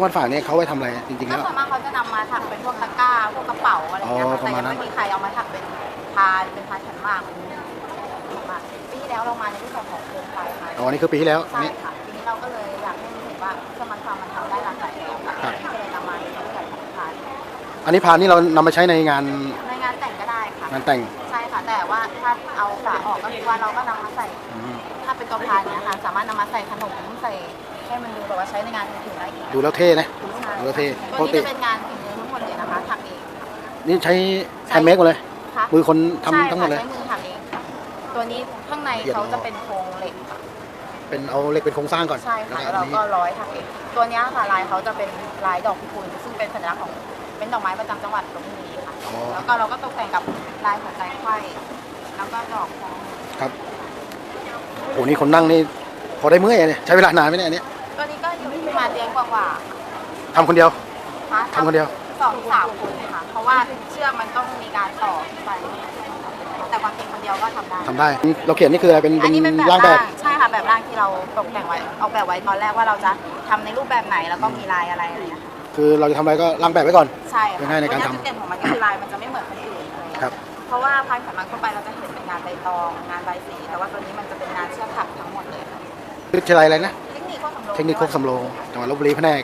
งวันฝากเนี่ยเขาไว้ทำอะไรจริงๆก็แล้ว ส่วนมากเขาจะนำมาถักเป็นพวกตะกร้า พวกกระเป๋าอะไรเงี้ยอ๋อค่ะประแต่มาณยังนั้น ไม่มีใครเอามาถักเป็นพานเป็นพานขันหมากมากปีที่แล้วเรามาในรูปแบบของโคมไฟค่ะอ๋อนี่คือปีที่แล้วใช่นี่ค่ะทีนี้เราก็เลยอยากให้เห็นว่าเครื่องมันฟาร์มมันทำได้หลากหลายแบบค่ะครับ ก็เลยนำมาในรูปแบบของพานอันนี้พานนี่เรานำมาใช้ในงานในงานแต่งก็ได้ค่ะ งานแต่งใช่ค่ะ แต่ว่าถ้าเอาฝาออกก็คือว่าเราก็นำมาใส่ อืมถ้าเป็นตัวพานเนี้ยค่ะ สามารถนำมาใส่ขนมใส่ ให้มันดูแบบว่าใช้ในงานอื่นๆได้อีกดูแล้วเท่นะดูแล้วเท่ปตัวกนี้ติ จะเป็นงานฝีมือทั้งหมดเลยนะคะทำเองนี่ใช้แฮนด์เมดหมดเลย ค่ะมือคนทำใช่ทั้งหมดเลยค่ะใช้มือทำเองค่ะตัวนี้ข้างในเขาจะเป็นโครงเหล็กค่ะเป็นเอาเหล็กเป็นโครงสร้างก่อนใช่ค่ะแล้วเราอันนี้ก็ร้อยทำเองตัวเนี้ยค่ะลายเขาจะเป็นลายดอกพิกุลซึ่งเป็นสัญลักษณ์ของเป็นดอกไม้ประจำจังหวัดลบบุรีค่ะ อ๋อแล้วก็เราก็ตกแต่งกับลายหัวใจไขว้แล้วก็ดอกของครับโอ้นี่คนนั่งนี่พอได้เมื่อยเนี่ยใช้เวลานานไหมเนี่ยอันเนี้ยตัวนี้ก็อยู่ที่ ประมาณเดือนกว่าทำคนเดียว ๆะทำคนเดียว สองสามคนค่ะ เพราะว่าเชือกมันต้องมีการต่อขึ้นไป แต่ความจริงคนเดียวก็ทำได้ ทำได้ เราเขียนนี่คืออะไรเป็นอัเป็นนนี้เป็นแบบร่างแบบใช่ค่ะแบบร่างที่เราตกแต่งไว้ออกแบบไว้ตอนแรกว่าเราจะทำในรูปแบบไหนแล้วก็มีลายอะไรอะไรอย่างเงี้ยค่ะคือเราจะทำอะไรก็ร่างแบบไว้ก่อน ใช่เป็นค่ะง่ายในการตัวทำเนี้ยจุดเด่นของมันก็คือลายมันจะไม่เหมือนคนอื่นอะไรอย่างเงี้ย ครับ เพราะว่าพายขันหมากทั่วไปเราจะเห็นเป็นงานใบตอง งานใบสี แต่ว่าตัวนี้มันจะเป็นงานเชือกถักทั้งหมดเลยค่ะวิทยาลัยอะไรนะ เทคนิคโคกสำโรงจังหวัดลบบุรีแผนก